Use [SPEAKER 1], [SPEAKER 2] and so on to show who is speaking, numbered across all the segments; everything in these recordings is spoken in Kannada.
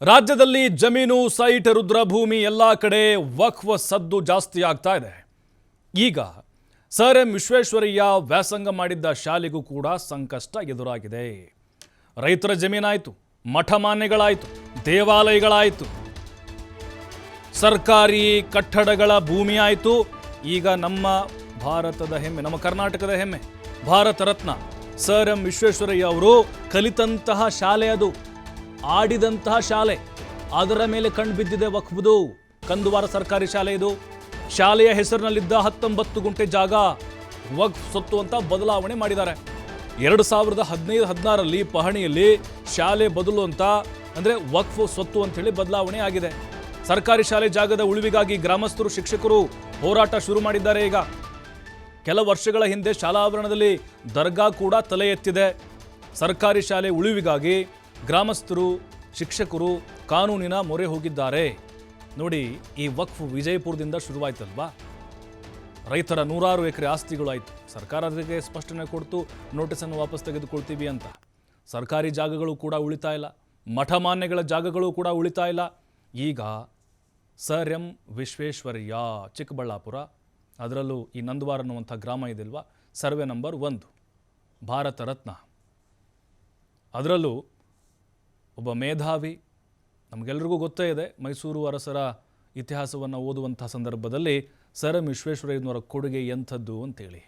[SPEAKER 1] ರಾಜ್ಯದಲ್ಲಿ ಜಮೀನು, ಸೈಟ್, ರುದ್ರಭೂಮಿ ಎಲ್ಲ ಕಡೆ ವಕ್ವ ಸದ್ದು ಜಾಸ್ತಿ ಆಗ್ತಾ ಇದೆ. ಈಗ ಸರ್ ಎಂ ವಿಶ್ವೇಶ್ವರಯ್ಯ ವ್ಯಾಸಂಗ ಮಾಡಿದ್ದ ಶಾಲೆಗೂ ಕೂಡ ಸಂಕಷ್ಟ ಎದುರಾಗಿದೆ. ರೈತರ ಜಮೀನಾಯಿತು, ಮಠಮಾನ್ಯಗಳಾಯಿತು, ದೇವಾಲಯಗಳಾಯಿತು. ಸರ್ಕಾರಿ ಕಟ್ಟಡಗಳ ಭೂಮಿ ಆಯಿತು. ಈಗ ನಮ್ಮ ಭಾರತದ ಹೆಮ್ಮೆ, ನಮ್ಮ ಕರ್ನಾಟಕದ ಹೆಮ್ಮೆ, ಭಾರತ ರತ್ನ ಸರ್ ಎಂ ವಿಶ್ವೇಶ್ವರಯ್ಯ ಅವರು ಕಲಿತಂತಹ ಶಾಲೆ ಅದು. ಆಡಿದಂತಹ ಶಾಲೆ. ಅದರ ಮೇಲೆ ಕಣ್ ಬಿದ್ದಿದೆ ವಕ್ಬುದು. ಕಂದುವಾರ ಸರ್ಕಾರಿ ಶಾಲೆ ಇದು. ಶಾಲೆಯ ಹೆಸರಿನಲ್ಲಿದ್ದ ಹತ್ತೊಂಬತ್ತು ಗುಂಟೆ ಜಾಗ. ವಕ್ಫ್ ಸೊತ್ತು ಅಂತ ಬದಲಾವಣೆ ಮಾಡಿದ್ದಾರೆ. ಎರಡು ಸಾವಿರದ ಹದಿನೈದು ಹದಿನಾರರಲ್ಲಿ ಪಹಣಿಯಲ್ಲಿ ಶಾಲೆ ಬದಲು ಅಂತ, ಅಂದರೆ ವಕ್ಫ್ ಸ್ವತ್ತು ಅಂತೇಳಿ ಬದಲಾವಣೆ ಆಗಿದೆ. ಸರ್ಕಾರಿ ಶಾಲೆ ಜಾಗದ ಉಳಿವಿಗಾಗಿ ಗ್ರಾಮಸ್ಥರು, ಶಿಕ್ಷಕರು ಹೋರಾಟ ಶುರು ಮಾಡಿದ್ದಾರೆ ಈಗ. ಕೆಲ ವರ್ಷಗಳ ಹಿಂದೆ ಶಾಲಾ ಆವರಣದಲ್ಲಿ ದರ್ಗಾ ಕೂಡ ತಲೆ ಎತ್ತಿದೆ. ಸರ್ಕಾರಿ ಶಾಲೆ ಉಳಿವಿಗಾಗಿ ಗ್ರಾಮಸ್ಥರು, ಶಿಕ್ಷಕರು ಕಾನೂನಿನ ಮೊರೆ ಹೋಗಿದ್ದಾರೆ. ನೋಡಿ, ಈ ವಕ್ಫ್ ವಿಜಯಪುರದಿಂದ ಶುರುವಾಯ್ತಲ್ವಾ? ರೈತರ ನೂರಾರು ಎಕರೆ ಆಸ್ತಿಗಳು ಆಯಿತು ಸರ್ಕಾರ ಅದಕ್ಕೆ ಸ್ಪಷ್ಟನೆ ಕೊಡ್ತು, ನೋಟಿಸನ್ನು ವಾಪಸ್ ತೆಗೆದುಕೊಳ್ತೀವಿ ಅಂತ. ಸರ್ಕಾರಿ ಜಾಗಗಳು ಕೂಡ ಉಳಿತಾ ಇಲ್ಲ. ಮಠಮಾನ್ಯಗಳ ಜಾಗಗಳು ಕೂಡ ಉಳಿತಾ ಇಲ್ಲ. ಈಗ ಸರ್ ಎಂ ವಿಶ್ವೇಶ್ವರಯ್ಯ, ಚಿಕ್ಕಬಳ್ಳಾಪುರ. ಅದರಲ್ಲೂ ಈ ನಂದವಾರ ಅನ್ನುವಂಥ ಗ್ರಾಮ ಇದಿಲ್ವಾ? ಸರ್ವೆ ನಂಬರ್ ಒಂದು. ಭಾರತ ರತ್ನ. ಅದರಲ್ಲೂ ಒಬ್ಬ ಮೇಧಾವಿ, ನಮಗೆಲ್ರಿಗೂ ಗೊತ್ತೇ ಇದೆ, ಮೈಸೂರು ಅರಸರ ಇತಿಹಾಸವನ್ನು ಓದುವಂಥ ಸಂದರ್ಭದಲ್ಲಿ ಸರ್ ಎಂ ವಿಶ್ವೇಶ್ವರಯ್ಯನವರ ಕೊಡುಗೆ ಎಂಥದ್ದು ಅಂತೇಳಿ.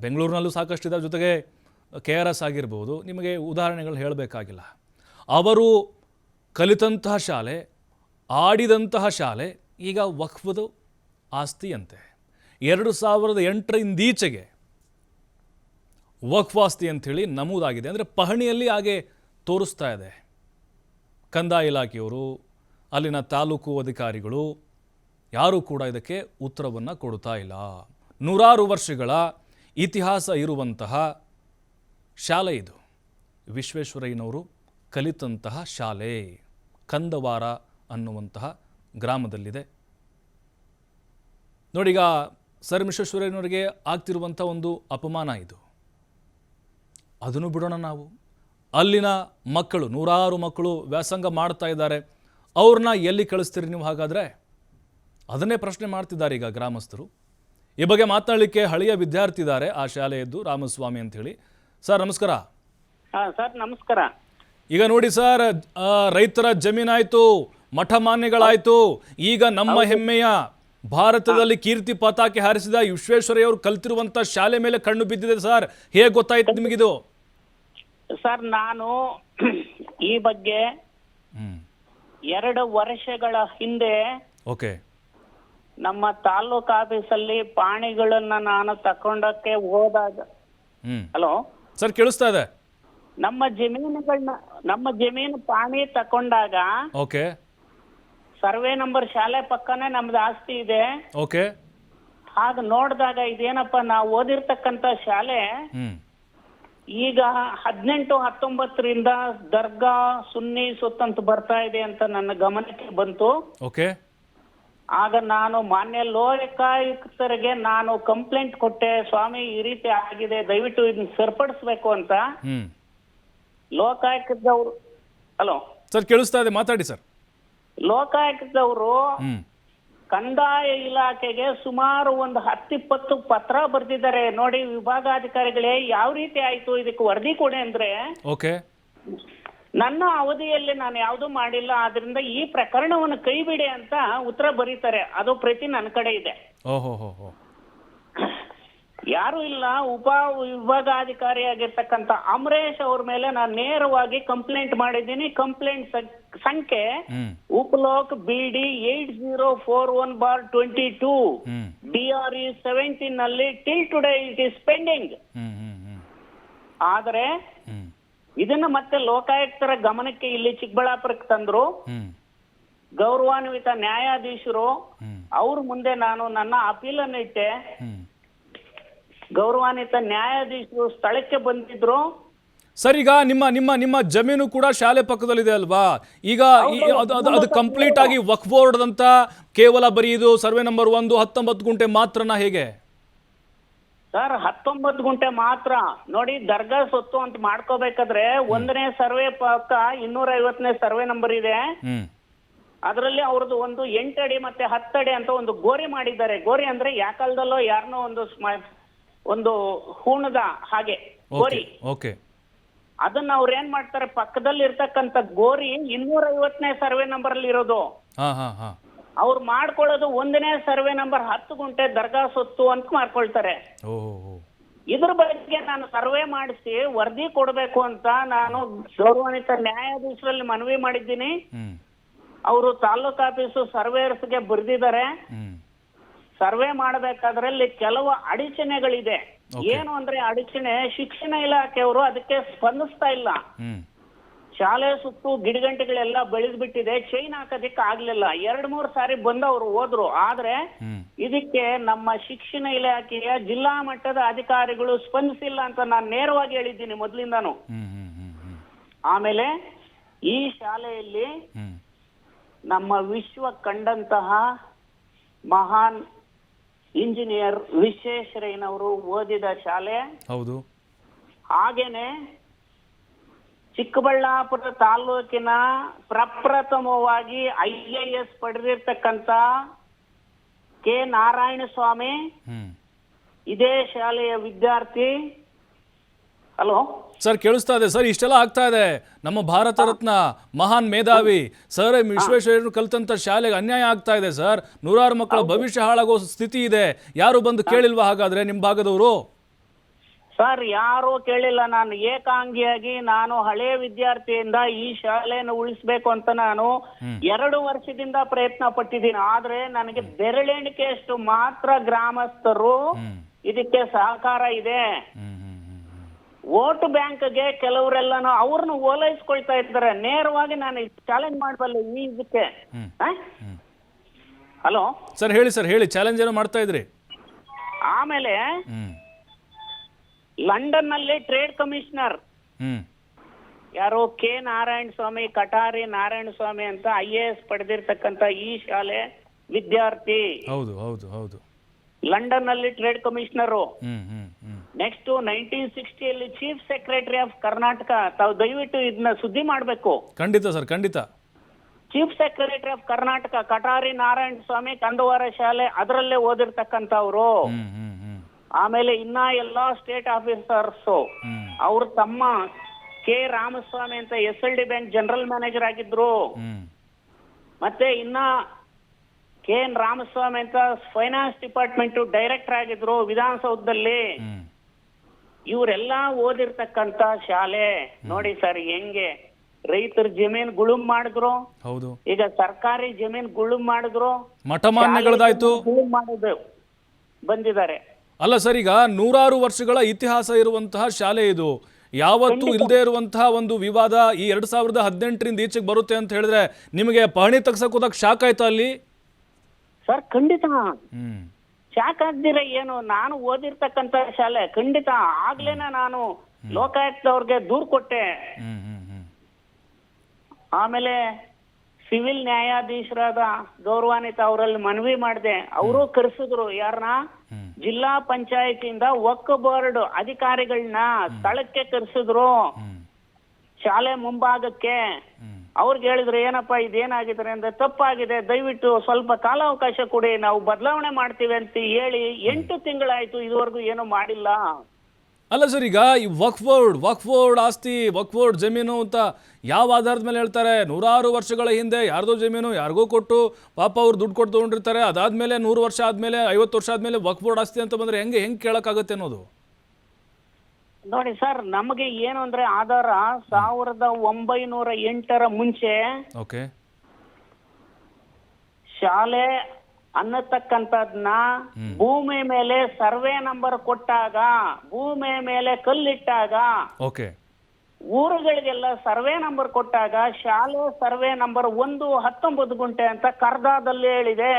[SPEAKER 1] ಬೆಂಗಳೂರಿನಲ್ಲೂ ಸಾಕಷ್ಟು ಇದರ ಜೊತೆಗೆ ಕೆ ಆರ್ ಎಸ್ ಆಗಿರ್ಬೋದು, ನಿಮಗೆ ಉದಾಹರಣೆಗಳು ಹೇಳಬೇಕಾಗಿಲ್ಲ. ಅವರು ಕಲಿತಂತಹ ಶಾಲೆ, ಆಡಿದಂತಹ ಶಾಲೆ, ಈಗ ವಕ್ಫದು ಆಸ್ತಿಯಂತೆ. ಎರಡು ಸಾವಿರದ ಎಂಟರಿಂದೀಚೆಗೆ ವಕ್ಫ್ ಆಸ್ತಿ ಅಂಥೇಳಿ ನಮೂದಾಗಿದೆ. ಅಂದರೆ ಪಹಣಿಯಲ್ಲಿ ಹಾಗೆ ತೋರಿಸ್ತಾ ಇದೆ. ಕಂದಾಯ ಇಲಾಖೆಯವರು, ಅಲ್ಲಿನ ತಾಲೂಕು ಅಧಿಕಾರಿಗಳು ಯಾರೂ ಕೂಡ ಇದಕ್ಕೆ ಉತ್ತರವನ್ನು ಕೊಡ್ತಾ ಇಲ್ಲ. ನೂರಾರು ವರ್ಷಗಳ ಇತಿಹಾಸ ಇರುವಂತಹ ಶಾಲೆ ಇದು. ವಿಶ್ವೇಶ್ವರಯ್ಯನವರು ಕಲಿತಂತಹ ಶಾಲೆ. ಕಂದವಾರ ಅನ್ನುವಂತಹ ಗ್ರಾಮದಲ್ಲಿದೆ. ನೋಡಿಗ ಸರ್ ವಿಶ್ವೇಶ್ವರಯ್ಯನವರಿಗೆ ಆಗ್ತಿರುವಂಥ ಒಂದು ಅಪಮಾನ ಇದು. ಅದನ್ನು ಬಿಡೋಣ ನಾವು. ಅಲ್ಲಿನ ಮಕ್ಕಳು ನೂರಾರು ಮಕ್ಕಳು ವ್ಯಾಸಂಗ ಮಾಡ್ತಾ ಇದ್ದಾರೆ. ಅವ್ರನ್ನ ಎಲ್ಲಿ ಕಳಿಸ್ತೀರಿ ನೀವು ಹಾಗಾದರೆ? ಅದನ್ನೇ ಪ್ರಶ್ನೆ ಮಾಡ್ತಿದ್ದಾರೆ ಈಗ ಗ್ರಾಮಸ್ಥರು. ಈ ಬಗ್ಗೆ ಮಾತನಾಡಲಿಕ್ಕೆ ಹಳೆಯ ವಿದ್ಯಾರ್ಥಿ ಇದ್ದಾರೆ ಆ ಶಾಲೆಯದ್ದು ರಾಮಸ್ವಾಮಿ ಅಂತೇಳಿ. ಸರ್ ನಮಸ್ಕಾರ.
[SPEAKER 2] ಹಾ ಸರ್ ನಮಸ್ಕಾರ.
[SPEAKER 1] ಈಗ ನೋಡಿ ಸರ್ ರೈತರ ಜಮೀನಾಯ್ತು ಮಠ ಮಾನ್ಯಗಳಾಯ್ತು. ಈಗ ನಮ್ಮ ಹೆಮ್ಮೆಯ ಭಾರತದಲ್ಲಿ ಕೀರ್ತಿ ಪತಾಕೆ ಹಾರಿಸಿದ ವಿಶ್ವೇಶ್ವರಯ್ಯವರು ಕಲ್ತಿರುವಂತ ಶಾಲೆ ಮೇಲೆ ಕಣ್ಣು ಬಿದ್ದಿದೆ ಸರ್. ಹೇಗೆ ಗೊತ್ತಾಯ್ತು ನಿಮಗಿದು?
[SPEAKER 2] ಸರ್ ನಾನು ಈ ಬಗ್ಗೆ ಎರಡು ವರ್ಷಗಳ ಹಿಂದೆ
[SPEAKER 1] ಓಕೆ.
[SPEAKER 2] ನಮ್ಮ ತಾಲೂಕ್ ಆಫೀಸಲ್ಲಿ ಪಾಣಿಗಳನ್ನ ನಾನು ತಕೊಂಡಕ್ಕೆ ಹೋದಾಗ ಹಲೋ?
[SPEAKER 1] ಸರ್ ಕೇಳಿಸ್ತಾ ಇದೆ.
[SPEAKER 2] ನಮ್ಮ ಜಮೀನುಗಳನ್ನ ನಮ್ಮ ಜಮೀನು ಪಾಣಿ ತಕೊಂಡಾಗ
[SPEAKER 1] ಓಕೆ.
[SPEAKER 2] ಸರ್ವೆ ನಂಬರ್ ಶಾಲೆ ಪಕ್ಕನೇ ನಮ್ದು ಆಸ್ತಿ ಇದೆ.
[SPEAKER 1] ಓಕೆ.
[SPEAKER 2] ಹಾಗ ನೋಡಿದಾಗ ಇದೇನಪ್ಪ ನಾವು ಓದಿರ್ತಕ್ಕಂತ ಶಾಲೆ ಈಗ ಹದಿನೆಂಟು ಹತ್ತೊಂಬತ್ತರಿಂದ ದರ್ಗಾ ಸುನ್ನಿ ಸುತ್ತಂತ ಬರ್ತಾ ಇದೆ ಅಂತ ನನ್ನ ಗಮನಕ್ಕೆ ಬಂತು.
[SPEAKER 1] ಓಕೆ.
[SPEAKER 2] ಆಗ ನಾನು ಮಾನ್ಯ ಲೋಕಾಯುಕ್ತರಿಗೆ ನಾನು ಕಂಪ್ಲೇಂಟ್ ಕೊಟ್ಟೆ ಸ್ವಾಮಿ ಈ ರೀತಿ ಆಗಿದೆ ದಯವಿಟ್ಟು ಇದನ್ನ ಸರಿಪಡಿಸ್ಬೇಕು ಅಂತ.
[SPEAKER 1] ಹ್ಮ್.
[SPEAKER 2] ಲೋಕಾಯುಕ್ತದವರು ಹಲೋ.
[SPEAKER 1] ಸರ್ ಕೇಳಿಸ್ತಾ ಇದೆ ಮಾತಾಡಿ ಸರ್.
[SPEAKER 2] ಲೋಕಾಯುಕ್ತದವರು
[SPEAKER 1] ಹ್ಮ್.
[SPEAKER 2] ಕಂದಾಯ ಇಲಾಖೆಗೆ ಸುಮಾರು ಒಂದು ಹತ್ತಿಪ್ಪತ್ತು ಪತ್ರ ಬರೆದಿದ್ದಾರೆ. ನೋಡಿ ವಿಭಾಗಾಧಿಕಾರಿಗಳೇ ಯಾವ ರೀತಿ ಆಯ್ತು? ಇದಕ್ಕೆ ವರದಿ ಕೊಡಿ ಅಂದ್ರೆ
[SPEAKER 1] ಓಕೆ.
[SPEAKER 2] ನನ್ನ ಅವಧಿಯಲ್ಲಿ ನಾನು ಯಾವುದು ಮಾಡಿಲ್ಲ. ಆದ್ರಿಂದ ಈ ಪ್ರಕರಣವನ್ನು ಕೈಬಿಡಿ ಅಂತ ಉತ್ತರ ಬರೀತಾರೆ. ಅದು ಪ್ರತಿ ನನ್ನ ಕಡೆ ಇದೆ.
[SPEAKER 1] ಓಹೋ
[SPEAKER 2] ಯಾರು ಇಲ್ಲ ಉಪ ವಿಭಾಗಾಧಿಕಾರಿಯಾಗಿರ್ತಕ್ಕಂಥ ಅಮರೇಶ್ ಅವ್ರ ಮೇಲೆ ನಾನು ನೇರವಾಗಿ ಕಂಪ್ಲೇಂಟ್ ಮಾಡಿದ್ದೀನಿ. ಕಂಪ್ಲೇಂಟ್ ಸಂಖ್ಯೆ ಉಪ್ಲೋಕ್ B D eight zero four one bar twenty two.
[SPEAKER 1] B
[SPEAKER 2] D R E ಸೆವೆಂಟೀನ್ನಲ್ಲಿ till today it is pending ಆದರೆ ಇದನ್ನ ಮತ್ತೆ ಲೋಕಾಯುಕ್ತರ ಗಮನಕ್ಕೆ ಇಲ್ಲಿ ಚಿಕ್ಕಬಳ್ಳಾಪುರಕ್ಕೆ ತಂದ್ರು. ಗೌರವಾನ್ವಿತ ನ್ಯಾಯಾಧೀಶರು. ಅವ್ರ ಮುಂದೆ ನಾನು ನನ್ನ ಅಪೀಲನ್ನು ಇಟ್ಟೆ. ಗೌರವಾನ್ವಿತ ನ್ಯಾಯಾಧೀಶರು ಸ್ಥಳಕ್ಕೆ ಬಂದಿದ್ರು.
[SPEAKER 1] ಸರ್ ಈಗ ನಿಮ್ಮ ನಿಮ್ಮ ನಿಮ್ಮ ಜಮೀನು ಕೂಡ ಶಾಲೆ ಪಕ್ಕದಲ್ಲಿದೆ ಅಲ್ವಾ? ಈಗ ಈ- ಅದು ಅದು ಅದು ಕಂಪ್ಲೀಟ್ ಆಗಿ ವಕ್ ಬೋರ್ಡ್ ಅಂತ ಕೇವಲ ಬರೀ ಇದು ಸರ್ವೆ ನಂಬರ್ ಒಂದು ಹತ್ತೊಂಬತ್ತು ಗುಂಟೆ ಮಾತ್ರನ ಹೇಗೆ?
[SPEAKER 2] ಸರ್ ಹತ್ತೊಂಬತ್ತು ಗುಂಟೆ ಮಾತ್ರ. ನೋಡಿ ದರ್ಗಾ ಸೊತ್ತು ಅಂತ ಮಾಡ್ಕೋಬೇಕಾದ್ರೆ ಒಂದನೇ ಸರ್ವೆ ಪಕ್ಕ ಇನ್ನೂರ ಐವತ್ತನೇ ಸರ್ವೆ ನಂಬರ್ ಇದೆ.
[SPEAKER 1] ಹ್ಮ್.
[SPEAKER 2] ಅದರಲ್ಲಿ ಅವ್ರದ್ದು ಒಂದು ಎಂಟಡಿ ಮತ್ತೆ ಹತ್ತಡಿ ಅಂತ ಒಂದು ಗೋರಿ ಮಾಡಿದ್ದಾರೆ. ಗೋರಿ ಅಂದ್ರೆ ಯಾಕಾಲದಲ್ಲೋ ಯಾರನ್ನೋ ಒಂದು ಸ್ಮ- ಒಂದು ಹೂಣದ ಹಾಗೆ ಗೋರಿ.
[SPEAKER 1] ಓಕೆ.
[SPEAKER 2] ಅದನ್ನ ಅವ್ರು ಏನ್ ಮಾಡ್ತಾರೆ ಪಕ್ಕದಲ್ಲಿ ಇರ್ತಕ್ಕಂಥ ಗೋರಿ ಇನ್ನೂರ ಐವತ್ತನೇ ಸರ್ವೆ ನಂಬರ್ ಅಲ್ಲಿ ಇರೋದು.
[SPEAKER 1] ಹಾ ಹಾ ಹಾ.
[SPEAKER 2] ಅವ್ರು ಮಾಡ್ಕೊಳ್ಳೋದು ಒಂದನೇ ಸರ್ವೆ ನಂಬರ್ ಹತ್ತು ಗುಂಟೆ ದರ್ಗಾ ಸೊತ್ತು ಅಂತ ಮಾಡ್ಕೊಳ್ತಾರೆ.
[SPEAKER 1] ಓಹೋ
[SPEAKER 2] ಇದ್ರ ಬಗ್ಗೆ ನಾನು ಸರ್ವೆ ಮಾಡಿಸಿ ವರದಿ ಕೊಡಬೇಕು ಅಂತ ನಾನು ಗೌರವಾನ್ವಿತ ನ್ಯಾಯಾಧೀಶರಲ್ಲಿ ಮನವಿ ಮಾಡಿದ್ದೀನಿ. ಅವರು ತಾಲೂಕ್ ಆಫೀಸು ಸರ್ವೇಯರ್ಸ್ಗೆ ಬರೆದಿದ್ದಾರೆ. ಸರ್ವೆ ಮಾಡಬೇಕಾದ್ರಲ್ಲಿ ಕೆಲವು ಅಡಚಣೆಗಳಿದೆ. ಏನು ಅಂದ್ರೆ ಅಡಚಣೆ ಶಿಕ್ಷಣ ಇಲಾಖೆಯವರು ಅದಕ್ಕೆ ಸ್ಪಂದಿಸ್ತಾ ಇಲ್ಲ. ಶಾಲೆ ಸುತ್ತು ಗಿಡಗಂಟೆಗಳೆಲ್ಲ ಬೆಳೆದ್ಬಿಟ್ಟಿದೆ ಚೈನ್ ಹಾಕೋದಿಕ್ಕೆ ಆಗ್ಲಿಲ್ಲ. ಎರಡ್ ಮೂರ್ ಸಾರಿ ಬಂದವರು ಹೋದ್ರು. ಆದ್ರೆ ಇದಕ್ಕೆ ನಮ್ಮ ಶಿಕ್ಷಣ ಇಲಾಖೆಯ ಜಿಲ್ಲಾ ಮಟ್ಟದ ಅಧಿಕಾರಿಗಳು ಸ್ಪಂದಿಸಿಲ್ಲ ಅಂತ ನಾನು ನೇರವಾಗಿ ಹೇಳಿದ್ದೀನಿ ಮೊದ್ಲಿಂದಾನು. ಆಮೇಲೆ ಈ ಶಾಲೆಯಲ್ಲಿ ನಮ್ಮ ವಿಶ್ವ ಕಂಡಂತಹ ಮಹಾನ್ ಇಂಜಿನಿಯರ್ ವಿಶ್ವೇಶ್ವರಯ್ಯನವರು ಓದಿದ ಶಾಲೆ
[SPEAKER 1] ಹೌದು.
[SPEAKER 2] ಹಾಗೇನೆ ಚಿಕ್ಕಬಳ್ಳಾಪುರ ತಾಲೂಕಿನ ಪ್ರಪ್ರಥಮವಾಗಿ ಐ ಎ ಎಸ್ ಪಡೆದಿರ್ತಕ್ಕಂಥ ಕೆ ನಾರಾಯಣ ಸ್ವಾಮಿ ಇದೇ ಶಾಲೆಯ ವಿದ್ಯಾರ್ಥಿ. ಹಲೋ
[SPEAKER 1] ಸರ್ ಕೇಳಿಸ್ತಾ ಇದೆ. ಸರ್ ಇಷ್ಟೆಲ್ಲ ಆಗ್ತಾ ಇದೆ. ನಮ್ಮ ಭಾರತ ರತ್ನ ಮಹಾನ್ ಮೇಧಾವಿ ಸರ್ ವಿಶ್ವೇಶ್ವರ ವಿಶ್ವೇಶ್ವರಯ್ಯರು ಕಲಿತಂತ ಶಾಲೆಗೆ ಅನ್ಯಾಯ ಆಗ್ತಾ ಇದೆ ಸರ್. ನೂರಾರು ಮಕ್ಕಳ ಭವಿಷ್ಯ ಹಾಳಾಗೋ ಸ್ಥಿತಿ ಇದೆ. ಯಾರು ಬಂದು ಕೇಳಿಲ್ವಾ ಹಾಗಾದ್ರೆ ನಿಮ್ ಭಾಗದವರು?
[SPEAKER 2] ಸರ್ ಯಾರು ಕೇಳಿಲ್ಲ. ನಾನು ಏಕಾಂಗಿಯಾಗಿ ನಾನು ಹಳೆ ವಿದ್ಯಾರ್ಥಿಯಿಂದ ಈ ಶಾಲೆಯನ್ನು ಉಳಿಸ್ಬೇಕು ಅಂತ ನಾನು ಎರಡು ವರ್ಷದಿಂದ ಪ್ರಯತ್ನ ಪಟ್ಟಿದ್ದೀನಿ. ಆದ್ರೆ ನನಗೆ ಬೆರಳೆಣಿಕೆಯಷ್ಟು ಮಾತ್ರ ಗ್ರಾಮಸ್ಥರು ಇದಕ್ಕೆ ಸಹಕಾರ ಇದೆ. ವೋಟ್ ಬ್ಯಾಂಕ್ಗೆ ಕೆಲವರೆಲ್ಲನೂ ಅವ್ರನ್ನ ಓಲೈಸ್ಕೊಳ್ತಾ ಇದ್ದಾರೆ. ನೇರವಾಗಿ ನಾನು ಚಾಲೆಂಜ್ ಮಾಡಬಲ್ಲೆ ಈ ಇದಕ್ಕೆ. ಹಲೋ?
[SPEAKER 1] ಸರ್ ಹೇಳಿ ಸರ್ ಹೇಳಿ. ಚಾಲೆಂಜ್ ಏನೋ ಮಾಡ್ತಾ ಇದ್ರಿ.
[SPEAKER 2] ಆಮೇಲೆ ಲಂಡನ್ನಲ್ಲಿ ಟ್ರೇಡ್ ಕಮಿಷನರ್ ಯಾರು ಕೆ ನಾರಾಯಣ ಸ್ವಾಮಿ ಕಟಾರಿ ನಾರಾಯಣ ಸ್ವಾಮಿ ಅಂತ ಐ ಎ ಎಸ್ ಪಡೆದಿರ್ತಕ್ಕಂತ ಈ ಶಾಲೆ ವಿದ್ಯಾರ್ಥಿ.
[SPEAKER 1] ಹೌದು ಹೌದು ಹೌದು.
[SPEAKER 2] ಲಂಡನ್ನಲ್ಲಿ ಟ್ರೇಡ್ ಕಮಿಷನರು ನೆಕ್ಸ್ಟ್ ನೈನ್ಟೀನ್ ಸಿಕ್ಸ್ಟಿಯಲ್ಲಿ ಚೀಫ್ ಸೆಕ್ರೆಟರಿ ಆಫ್ ಕರ್ನಾಟಕ ತಾವು ದಯವಿಟ್ಟು ಇದನ್ನ ಸುದ್ದಿ ಮಾಡಬೇಕು.
[SPEAKER 1] ಖಂಡಿತ ಸರ್ ಖಂಡಿತ.
[SPEAKER 2] Chief secretary of Karnataka Katari Narayana Swamy Kandavara ಶಾಲೆ ಅದರಲ್ಲೇ ಓದಿರ್ತಕ್ಕಂಥವ್ರು.
[SPEAKER 1] ಹ್ಮ್ ಹ್ಮ್ ಹ್ಮ್.
[SPEAKER 2] ಆಮೇಲೆ ಇನ್ನ ಎಲ್ಲಾ ಸ್ಟೇಟ್ ಆಫೀಸರ್ಸ್ ಅವರು ತಮ್ಮ ಕೆ ರಾಮಸ್ವಾಮಿ ಅಂತ S L D bank general manager ಆಗಿದ್ರು.
[SPEAKER 1] ಹ್ಮ್.
[SPEAKER 2] ಮತ್ತೆ ಇನ್ನ ಕೆ ಎನ್ ರಾಮಸ್ವಾಮಿ ಅಂತ ಫೈನಾನ್ಸ್ ಡಿಪಾರ್ಟ್ಮೆಂಟ್ ಡೈರೆಕ್ಟರ್ ಆಗಿದ್ರು ವಿಧಾನಸೌಧದಲ್ಲಿ.
[SPEAKER 1] ಹ್ಮ್.
[SPEAKER 2] ಇವರೆಲ್ಲ ಓದಿರ್ತಕ್ಕಂತ ಶಾಲೆ ನೋಡಿ ಸರ್ ಹೆಂಗೆ ರೈತರ ಜಮೀನ್ ಗುಳುಮ್ ಮಾಡಿದ್ರು.
[SPEAKER 1] ಹೌದು.
[SPEAKER 2] ಈಗ ಸರ್ಕಾರಿ ಜಮೀನ್ ಗುಳುಮ್ ಮಾಡಿದ್ರು.
[SPEAKER 1] ಮಠಮಾನ್ಯಗಳದಾಯ್ತು
[SPEAKER 2] ಗುಳುಂ ಮಾಡಿದ್ರು ಬಂದಿದ್ದಾರೆ.
[SPEAKER 1] ಅಲ್ಲ ಸರ್ ಈಗ ನೂರಾರು ವರ್ಷಗಳ ಇತಿಹಾಸ ಇರುವಂತಹ ಶಾಲೆ ಇದು. ಯಾವತ್ತೂ ಇಲ್ಲದೆ ಇರುವಂತಹ ಒಂದು ವಿವಾದ ಈ ಎರಡ್ ಸಾವಿರದ ಹದಿನೆಂಟರಿಂದ ಈಚೆಗೆ ಬರುತ್ತೆ ಅಂತ ಹೇಳಿದ್ರೆ ನಿಮಗೆ ಪಹಣಿ ತಗ್ಸಕ್ ಹೋದಾಗ ಶಾಕ್ ಆಯ್ತಾ ಅಲ್ಲಿ?
[SPEAKER 2] ಸರ್ ಖಂಡಿತ.
[SPEAKER 1] ಹ್ಮ್.
[SPEAKER 2] ಶಾಕ್ ಆಗ್ದಿರ ಏನು? ನಾನು ಓದಿರ್ತಕ್ಕಂತ ಶಾಲೆ ಖಂಡಿತ ಆಗ್ಲೇನ ನಾನು ಲೋಕಾಯುಕ್ತವ್ರಿಗೆ ದೂರ್ ಕೊಟ್ಟೆ. ಆಮೇಲೆ ಸಿವಿಲ್ ನ್ಯಾಯಾಧೀಶರಾದ ಗೌರವಾನ್ವಿತ ಅವರಲ್ಲಿ ಮನವಿ ಮಾಡಿದೆ. ಅವರು ಕರೆಸಿದ್ರು ಯಾರನ್ನ. ಜಿಲ್ಲಾ ಪಂಚಾಯತಿಯಿಂದ ವಕ್ ಬೋರ್ಡ್ ಅಧಿಕಾರಿಗಳನ್ನ ಸ್ಥಳಕ್ಕೆ ಕರೆಸಿದ್ರು. ಶಾಲೆ ಮುಂಭಾಗಕ್ಕೆ. ಅವ್ರಿಗೆ ಹೇಳಿದ್ರು ಏನಪ್ಪ ಇದೇನಾಗಿದೆ ಅಂದ್ರೆ ತಪ್ಪಾಗಿದೆ ದಯವಿಟ್ಟು ಸ್ವಲ್ಪ ಕಾಲಾವಕಾಶ ಕೊಡಿ ನಾವು ಬದಲಾವಣೆ ಮಾಡ್ತೀವಿ ಅಂತ ಹೇಳಿ ಎಂಟು ತಿಂಗಳಾಯ್ತು ಇದುವರೆಗೂ ಏನು ಮಾಡಿಲ್ಲ.
[SPEAKER 1] ಅಲ್ಲ ಸರ್ ಈಗ ಈ ವಕ್ಫೋರ್ಡ್ ವಕ್ಫೋರ್ಡ್ ಆಸ್ತಿ ವಕ್ಫೋರ್ಡ್ ಜಮೀನು ಅಂತ ಯಾವ ಆಧಾರದ ಮೇಲೆ ಹೇಳ್ತಾರೆ? ನೂರಾರು ವರ್ಷಗಳ ಹಿಂದೆ ಯಾರ್ದೋ ಜಮೀನು ಯಾರಿಗೋ ಕೊಟ್ಟು ಪಾಪ ಅವ್ರು ದುಡ್ಡು ಕೊಟ್ಟು ತೊಗೊಂಡಿರ್ತಾರೆ. ಅದಾದ್ಮೇಲೆ ನೂರು ವರ್ಷ ಆದಮೇಲೆ ಐವತ್ತು ವರ್ಷ ಆದ್ಮೇಲೆ ವಕ್ಫೋರ್ಡ್ ಆಸ್ತಿ ಅಂತ ಬಂದ್ರೆ ಹೆಂಗೆ ಹೆಂಗೆ ಕೇಳೋಕ್ಕಾಗುತ್ತೆ ಅನ್ನೋದು?
[SPEAKER 2] ನೋಡಿ ಸರ್ ನಮಗೆ ಏನು ಅಂದ್ರೆ ಆಧಾರ ಸಾವಿರದ ಒಂಬೈನೂರ ಎಂಟರ ಮುಂಚೆ
[SPEAKER 1] ಓಕೆ.
[SPEAKER 2] ಶಾಲೆ ಅನ್ನತಕ್ಕಂಥದ್ನ ಭೂಮಿ ಮೇಲೆ ಸರ್ವೆ ನಂಬರ್ ಕೊಟ್ಟಾಗ ಭೂಮಿ ಮೇಲೆ ಕಲ್ಲಿಟ್ಟಾಗ
[SPEAKER 1] ಓಕೆ.
[SPEAKER 2] ಊರುಗಳಿಗೆಲ್ಲ ಸರ್ವೆ ನಂಬರ್ ಕೊಟ್ಟಾಗ ಶಾಲೆ ಸರ್ವೆ ನಂಬರ್ ಒಂದು ಹತ್ತೊಂಬತ್ತು ಗುಂಟೆ ಅಂತ ಕರ್ದಾದಲ್ಲಿ ಹೇಳಿದೆ.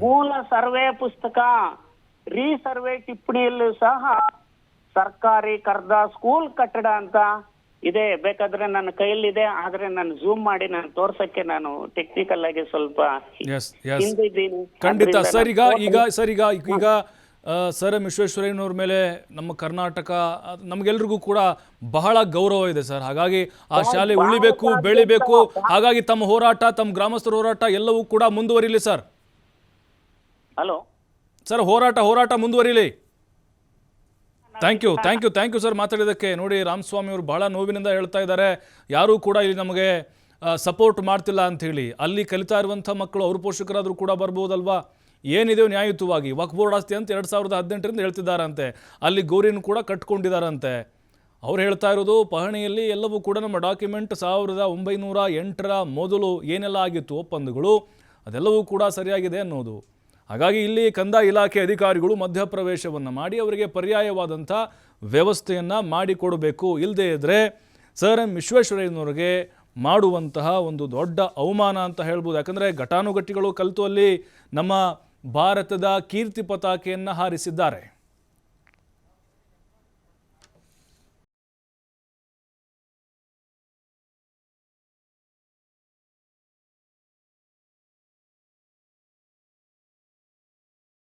[SPEAKER 2] ಮೂಲ ಸರ್ವೆ ಪುಸ್ತಕ ರೀ ಸರ್ವೆ ಟಿಪ್ಪಣಿಯಲ್ಲೂ ಸಹ ಸರ್ಕಾರಿ ಕರ್ದ ಸ್ಕೂಲ್ ಕಟ್ಟಡ ಅಂತ ಇದೆ. ಬೇಕಾದ್ರೆ ನನ್ನ ಕೈಯಲ್ಲಿದೆ. ಆದ್ರೆ ನಾನು ಜೂಮ್ ಮಾಡಿ ನಾನು ತೋರ್ಸಕ್ಕೆ ನಾನು ಟೆಕ್ನಿಕಲ್ ಆಗಿ ಸ್ವಲ್ಪ ಹಿಂದಿದ್ದೀನಿ.
[SPEAKER 1] ಖಂಡಿತ. ಸರ್ ಈಗ ಈಗ ಸರ್ ಈಗ ಈಗ ಸರ್ ಎಂ ವಿಶ್ವೇಶ್ವರಯ್ಯನವ್ರ ಮೇಲೆ ನಮ್ಮ ಕರ್ನಾಟಕ ನಮಗೆಲ್ರಿಗೂ ಕೂಡ ಬಹಳ ಗೌರವ ಇದೆ ಸರ್. ಹಾಗಾಗಿ ಆ ಶಾಲೆ ಉಳಿಬೇಕು ಬೆಳಿಬೇಕು. ಹಾಗಾಗಿ ತಮ್ಮ ಹೋರಾಟ ತಮ್ಮ ಗ್ರಾಮಸ್ಥರ ಹೋರಾಟ ಎಲ್ಲವೂ ಕೂಡ ಮುಂದುವರಿಲಿ ಸರ್.
[SPEAKER 2] ಹಲೋ
[SPEAKER 1] ಸರ್ ಹೋರಾಟ ಹೋರಾಟ ಮುಂದುವರಿಲಿ. Thank you thank you thank you sir ಮಾತಾಡಿದ್ದಕ್ಕೆ ನೋಡಿ, ರಾಮಸ್ವಾಮಿ ಅವರು ಬಹಳ ನೋವಿನಿಂದ ಹೇಳ್ತಾ ಇದ್ದಾರೆ. ಯಾರೂ ಕೂಡ ಇಲ್ಲಿ ನಮಗೆ ಸಪೋರ್ಟ್ ಮಾಡ್ತಿಲ್ಲ ಅಂತ ಹೇಳಿ ಅಲ್ಲಿ ಕಲಿತಾ ಇರುವಂಥ ಮಕ್ಕಳು ಅವ್ರ ಪೋಷಕರಾದರೂ ಕೂಡ ಬರ್ಬೋದಲ್ವಾ? ಏನಿದೆ ನ್ಯಾಯಯುತವಾಗಿ? ವಕ್ ಬೋರ್ಡ್ ಆಸ್ತಿ ಅಂತ ಎರಡು ಸಾವಿರದ ಹದಿನೆಂಟರಿಂದ ಹೇಳ್ತಿದ್ದಾರಂತೆ. ಅಲ್ಲಿ ಗೌರಿನೂ ಕೂಡ ಕಟ್ಕೊಂಡಿದ್ದಾರಂತೆ. ಅವ್ರು ಹೇಳ್ತಾ ಇರೋದು, ಪಹಣಿಯಲ್ಲಿ ಎಲ್ಲವೂ ಕೂಡ ನಮ್ಮ ಡಾಕ್ಯುಮೆಂಟ್ ಸಾವಿರದ ಒಂಬೈನೂರ ಎಂಟರ ಮೊದಲು ಏನೆಲ್ಲ ಆಗಿತ್ತು ಒಪ್ಪಂದಗಳು, ಅದೆಲ್ಲವೂ ಕೂಡ ಸರಿಯಾಗಿದೆ ಅನ್ನೋದು. ಹಾಗಾಗಿ ಇಲ್ಲಿ ಕಂದಾಯ ಇಲಾಖೆ ಅಧಿಕಾರಿಗಳು ಮಧ್ಯಪ್ರವೇಶವನ್ನು ಮಾಡಿ ಅವರಿಗೆ ಪರ್ಯಾಯವಾದಂಥ ವ್ಯವಸ್ಥೆಯನ್ನು ಮಾಡಿಕೊಡಬೇಕು ಇಲ್ಲದೇ ಇದ್ದರೆ ಸರ್ ಎಂ ವಿಶ್ವೇಶ್ವರಯ್ಯನವರಿಗೆ ಮಾಡುವಂತಹ ಒಂದು ದೊಡ್ಡ ಅವಮಾನ ಅಂತ ಹೇಳ್ಬೋದು. ಯಾಕಂದರೆ ಘಟಾನುಘಟಿಗಳು ಕಲಿತು ಅಲ್ಲಿ ನಮ್ಮ ಭಾರತದ ಕೀರ್ತಿ ಪತಾಕೆಯನ್ನು ಹಾರಿಸಿದ್ದಾರೆ.